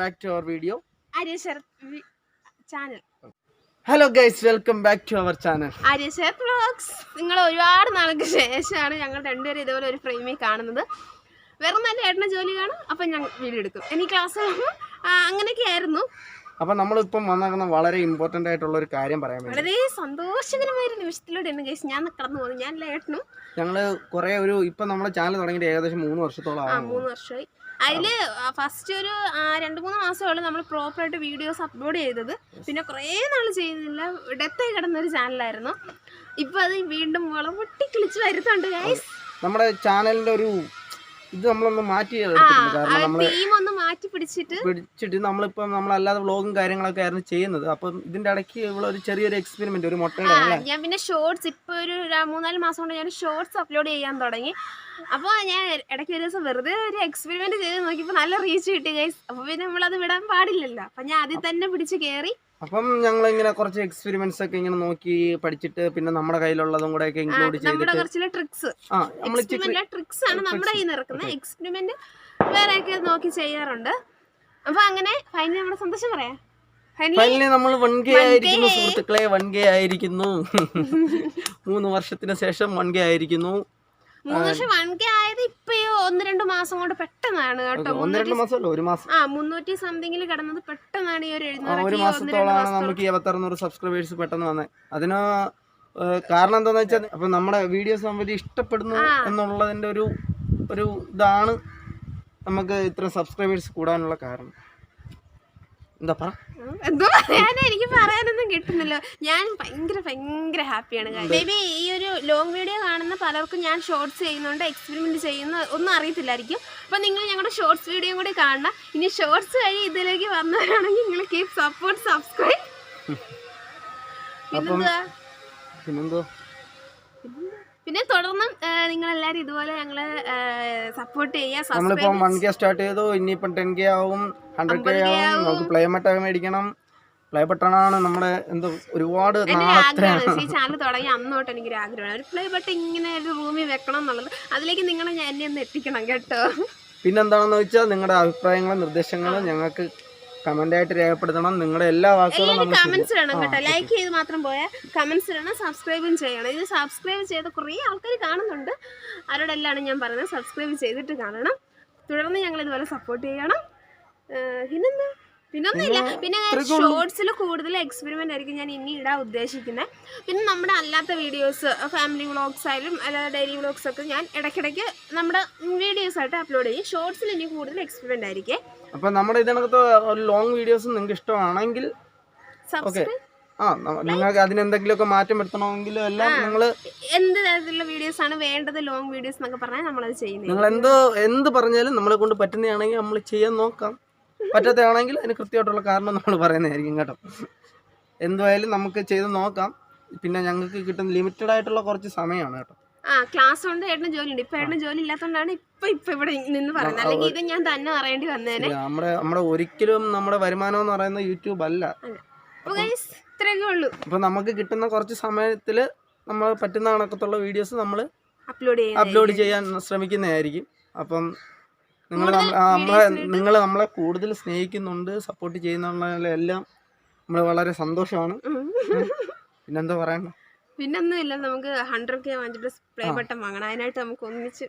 Back to our video channel hello guys welcome back to our channel Arya Sarath vlogs നിങ്ങൾ ഒരുപാട് നാൾക്ക് ശേഷമാണ് ഞങ്ങൾ രണ്ടുപേരും ഇതുപോലെ ഒരു ഫ്രെയിമിൽ കാണുന്നത്. വെറും നല്ല ഏട്ടന ജോലി കാണും അപ്പം ഞാൻ വീഡിയോ എടുക്കും. എനിക്ക് ക്ലാസ് അങ്ങനെയൊക്കെ ആയിരുന്നു അപ്പൊ നമ്മളിപ്പം വന്നേക്കുന്ന വളരെ ഇമ്പോർട്ടന്റ് ആയിട്ടുള്ള ഒരു കാര്യം പറയാൻ വേണ്ടി. വളരെ സന്തോഷകരമായ ഒരു നിമിഷത്തിലൂടെയാണ് ഗൈസ് ഞാൻ കടന്നു പോകുന്നത്. ഞാൻ ഏട്ടനും. ഞങ്ങൾ കുറെ ഒരു ഇപ്പൊ നമ്മുടെ ചാനൽ തുടങ്ങിയിട്ട് ഏകദേശം മൂന്ന് വർഷത്തോളം ആ മൂന്ന് വർഷമായി. അതിൽ ഫസ്റ്റ് ഒരു രണ്ട് മൂന്ന് മാസമാണ് നമ്മൾ പ്രോപ്പറായിട്ട് വീഡിയോസ് അപ്ലോഡ് ചെയ്തത്. പിന്നെ കുറേ നാൾ ചെയ്യുന്നില്ല ഡെത്തായി കിടന്ന ഒരു ചാനലായിരുന്നു ഇപ്പൊ അത് വീണ്ടും വളം പൊട്ടിക്കിളിച്ച് വരുന്നുണ്ട് ഗൈസ് നമ്മുടെ ചാനലിന്റെ ഒരു ഇത് നമ്മളൊന്ന് മാറ്റി കാരണം നമ്മൾ മാറ്റി പിടിച്ചിട്ട് പിടിച്ചിട്ട് നമ്മളിപ്പം നമ്മളല്ലാതെ വ്ളോഗും കാര്യങ്ങളൊക്കെ ആയിരുന്നു ചെയ്യുന്നത്. അപ്പം ഇതിന്റെ ഇടയ്ക്ക് ഇവിടെ ഒരു ചെറിയൊരു എക്സ്പെരിമെന്റ് ഒരു മുട്ടയുടെ ഞാൻ പിന്നെ ഷോർട്സ് ഇപ്പൊ ഒരു മൂന്നാൽ മാസം കൊണ്ട് ഞാൻ ഷോർട്സ് അപ്ലോഡ് ചെയ്യാൻ തുടങ്ങി. അപ്പോൾ ഞാൻ ഇടയ്ക്ക് ഒരു ദിവസം വെറുതെ ഒരു എക്സ്പെരിമെന്റ് ചെയ്ത് നോക്കിയപ്പോൾ നല്ല റീച്ച് കിട്ടി ഗൈസ് അപ്പോൾ പിന്നെ നമ്മളത് വിടാൻ പാടില്ലല്ലോ. അപ്പം ഞാൻ അതിൽ തന്നെ പിടിച്ച് കയറി അപ്പം ഞങ്ങൾ ഇങ്ങനെ കുറച്ച് എക്സ്പെരിമെന്റ്സ് ഒക്കെ ഇങ്ങനെ നോക്കി പഠിച്ചിട്ട് പിന്നെ നമ്മുടെ കയ്യിലുള്ളതും കൂടെ ഒക്കെ ഇൻക്ലൂഡ് ചെയ്തിട്ട് ട്രിക്സ് ആ നമ്മൾ ട്രിക്സ് ആണ് നമ്മുടെ കയ്യിൽ നിന്ന് ഇറക്കുന്നത്. എക്സ്പെരിമെന്റ് വേറെയൊക്കെ നോക്കി ചെയ്യാറുണ്ട്. അപ്പൊ അങ്ങനെ ഫൈനലി നമ്മുടെ സന്തോഷം പറയാം. ഫൈനലി നമ്മൾ വൺ കെ ആയിരിക്കുന്നു സുഹൃത്തുക്കളെ വൺ കെ ആയിരിക്കുന്നു. മൂന്ന് വർഷത്തിന് ശേഷം വൺ കെ ആയിരിക്കുന്നു. മൂന്ന് വർഷം വൺ കെ ആയത് ഇപ്പൊ ഈ ഒന്ന് രണ്ട് മാസം കൊണ്ട് പെട്ടെന്നാണ് കേട്ടോ. ഒന്ന് രണ്ട് മാസമല്ല ഒരു മാസം. ആ മുന്നൂറ്റി സംതിങ്ങിൽ കിടന്നത് പെട്ടെന്നാണ് ഈ ഒരു മാസത്തോളമാണ് നമുക്ക് ഇരുപത്തറുന്നൂറ് സബ്സ്ക്രൈബേഴ്സ് പെട്ടെന്ന് വന്നത് അതിന് കാരണം എന്താണെന്ന് വെച്ചാൽ അപ്പൊ നമ്മുടെ വീഡിയോസ് നമ്മൾ ഇഷ്ടപ്പെടുന്നു എന്നുള്ളതിന്റെ ഒരു ഒരു ഇതാണ്. നമുക്ക് ഇത്ര സബ്സ്ക്രൈബേഴ്സ് കൂടാനുള്ള കാരണം? എന്താ പറ? എന്തോ പറയാനാ? എനിക്ക് പറയാനൊന്നും കിട്ടുന്നില്ല. ഞാൻ ഭയങ്കര ഭയങ്കര ഹാപ്പിയാണ് ബേബി ഈ ഒരു ലോങ് വീഡിയോ കാണുന്ന പലർക്കും ഞാൻ ഷോർട്സ് ചെയ്യുന്നുണ്ട് എക്സ്പെരിമെന്റ് ചെയ്യുന്ന ഒന്നും അറിയത്തില്ലായിരിക്കും. അപ്പൊ നിങ്ങൾ ഞങ്ങളുടെ ഷോർട്സ് വീഡിയോ കൂടി കാണണം. ഇനി ഷോർട്സ് വഴി ഇതിലേക്ക് വന്നവരാണെങ്കിൽ നിങ്ങൾ കീപ് സപ്പോർട്ട് സബ്സ്ക്രൈബ് പിന്നെന്താ പിന്നെന്തോ പിന്നെ തുടർന്നും നിങ്ങൾ എല്ലാരും ഇതുപോലെ ഞങ്ങളെ സപ്പോർട്ട് ചെയ്യുക നമ്മളിപ്പം വൺ കെ സ്റ്റാർട്ട് ചെയ്തു ഇനിയിപ്പം ടെൻ കെ ആവും ഹൺഡ്രഡ് കെ ആവും നമുക്ക് പ്ലേ ബട്ടൺ മേടിക്കണം. പ്ലേ ബട്ടണാണ് നമ്മുടെ എന്തോ ഒരുപാട് ഈ ചാനൽ തുടങ്ങി അന്ന് തൊട്ട് എനിക്കൊരു ആഗ്രഹമാണ് ഒരു പ്ലേ ബട്ടൺ ഇങ്ങനെ ഒരു റൂമിൽ വെക്കണം എന്നുള്ളത്. അതിലേക്ക് നിങ്ങൾ ഞാൻ എന്നെ ഒന്ന് എത്തിക്കണം കേട്ടോ. പിന്നെന്താണെന്ന് വെച്ചാൽ നിങ്ങളുടെ അഭിപ്രായങ്ങളും നിർദ്ദേശങ്ങളും ഞങ്ങൾക്ക് കമന്റ് ആയിട്ട് രേഖപ്പെടുത്തണം. നിങ്ങളുടെ എല്ലാ വാക്കുകളും കമന്റ്സ് ഇടണം കേട്ടോ. ലൈക്ക് ചെയ്ത് മാത്രം പോയാൽ കമന്റ്സ് ഇടണം സബ്സ്ക്രൈബും ചെയ്യണം. ഇത് സബ്സ്ക്രൈബ് ചെയ്ത കുറേ ആൾക്കാർ കാണുന്നുണ്ട്. അവരോടെല്ലാം ഞാൻ പറയുന്നത്. സബ്സ്ക്രൈബ് ചെയ്തിട്ട് കാണണം. തുടർന്ന് ഞങ്ങൾ ഇതുപോലെ സപ്പോർട്ട് ചെയ്യണം. പിന്നെന്താ? പിന്നൊന്നുമില്ല. പിന്നെ ഷോർട്സിൽ കൂടുതൽ എക്സ്പെരിമെന്റ് ആയിരിക്കും ഞാൻ ഇനി ഇടാൻ ഉദ്ദേശിക്കുന്നത് പിന്നെ നമ്മുടെ അല്ലാത്ത വീഡിയോസ് ഫാമിലി വ്ളോഗ്സ് ആയാലും അല്ലാതെ ഡെയിലി വ്ളോഗ്സ് ഒക്കെ ഞാൻ ഇടയ്ക്കിടയ്ക്ക് നമ്മുടെ വീഡിയോസ് ആയിട്ട് അപ്ലോഡ് ചെയ്യും. ഷോർട്സിൽ ഇനി കൂടുതൽ എക്സ്പെരിമെന്റ് ആയിരിക്കും. അപ്പൊ നമ്മുടെ ഇതിനകത്ത് ഒരു ലോങ് വീഡിയോസ് നിങ്ങൾക്ക് ഇഷ്ടമാണെങ്കിൽ ഓക്കെ ആ നിങ്ങൾക്ക് അതിനെന്തെങ്കിലുമൊക്കെ മാറ്റം വരുത്തണമെങ്കിൽ എല്ലാം നിങ്ങൾ എന്ത് തരത്തിലുള്ള വീഡിയോസ് ആണ് വേണ്ടത് ലോങ് വീഡിയോസ് എന്നൊക്കെ പറഞ്ഞാൽ നമ്മളത് ചെയ്യുന്നത്. നിങ്ങൾ എന്ത് എന്ത് പറഞ്ഞാലും നമ്മളെ കൊണ്ട് പറ്റുന്നതാണെങ്കിൽ നമ്മൾ ചെയ്യാൻ നോക്കാം. പറ്റാത്തതാണെങ്കിൽ അതിന് കൃത്യമായിട്ടുള്ള കാരണം നമ്മൾ പറയുന്നതായിരിക്കും കേട്ടോ. എന്തായാലും നമുക്ക് ചെയ്ത് നോക്കാം. പിന്നെ ഞങ്ങൾക്ക് കിട്ടുന്ന ലിമിറ്റഡ് ആയിട്ടുള്ള കുറച്ച് സമയമാണ് കേട്ടോ. ആ ക്ലാസ് ഉണ്ട് ഏട്ടന് ജോലി ഉണ്ട് ഇപ്പൊ ഏട്ടന് ജോലി ഇല്ലാത്തതുകൊണ്ടാണ് ഇപ്പൊ ഇപ്പൊ ഇവിടെ നിന്ന് പറയുന്നത്. അല്ലെങ്കിൽ ഇത് ഞാൻ തന്നെ അറിയേണ്ടി വന്നേനെ. നമ്മുടെ നമ്മുടെ ഒരിക്കലും നമ്മുടെ വരുമാനം എന്ന് പറയുന്നത് യൂട്യൂബ് അല്ല. ഇത്രയൊക്കെ ഉള്ളൂ. ഇപ്പൊ നമുക്ക് കിട്ടുന്ന കുറച്ച് സമയത്തിൽ നമ്മൾ പറ്റുന്ന കണക്കത്തുള്ള വീഡിയോസ് നമ്മൾ അപ്ലോഡ് അപ്ലോഡ് ചെയ്യാൻ ശ്രമിക്കുന്നതായിരിക്കും. അപ്പം നിങ്ങൾ നമ്മളെ നിങ്ങൾ നമ്മളെ കൂടുതൽ സ്നേഹിക്കുന്നുണ്ട് സപ്പോർട്ട് ചെയ്യുന്നുള്ള എല്ലാം നമ്മൾ വളരെ സന്തോഷമാണ്. പിന്നെന്താ പറയണ്ട പിന്നൊന്നുമില്ല നമുക്ക് ഹൺഡ്രഡ് കെ വാങ്ങിച്ചിട്ട് സ്പ്രേ ബട്ടൺ വാങ്ങണം. അതിനായിട്ട് നമുക്ക് ഒന്നിച്ച്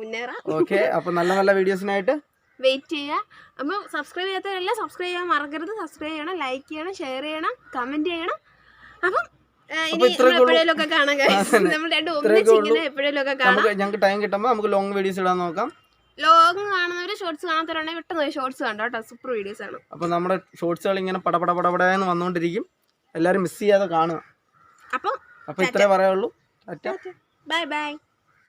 മുന്നേറാം. ഓക്കെ അപ്പം നല്ല നല്ല വീഡിയോസിനായിട്ട് വെയിറ്റ് ചെയ്യുക. അപ്പോൾ സബ്സ്ക്രൈബ് ചെയ്യാത്തവരെല്ലാം സബ്സ്ക്രൈബ് ചെയ്യാൻ മറക്കരുത്. സബ്സ്ക്രൈബ് ചെയ്യണം ലൈക്ക് ചെയ്യണം ഷെയർ ചെയ്യണം കമന്റ് ചെയ്യണം. അപ്പം ഞങ്ങൾക്ക് ടൈം കിട്ടുമ്പോൾ നമുക്ക് ലോങ് വീഡിയോസ് ഇടാൻ നോക്കാം. ലോങ് കാണുന്നവര് ഷോർട്സ് കാണാത്തവരുണ്ടെങ്കിൽ പെട്ടെന്ന് ഷോർട്സ് കണ്ടോ കേട്ടോ? സൂപ്പർ വീഡിയോസ് ആണ്. അപ്പൊ നമ്മുടെ ഷോർട്സുകൾ ഇങ്ങനെ പടപട പടപടയെന്ന് വന്നുകൊണ്ടിരിക്കും എല്ലാവരും മിസ് ചെയ്യാതെ കാണുക. അപ്പം അപ്പോൾ ഇത്രേ പറയുള്ളൂ ബൈ ബൈ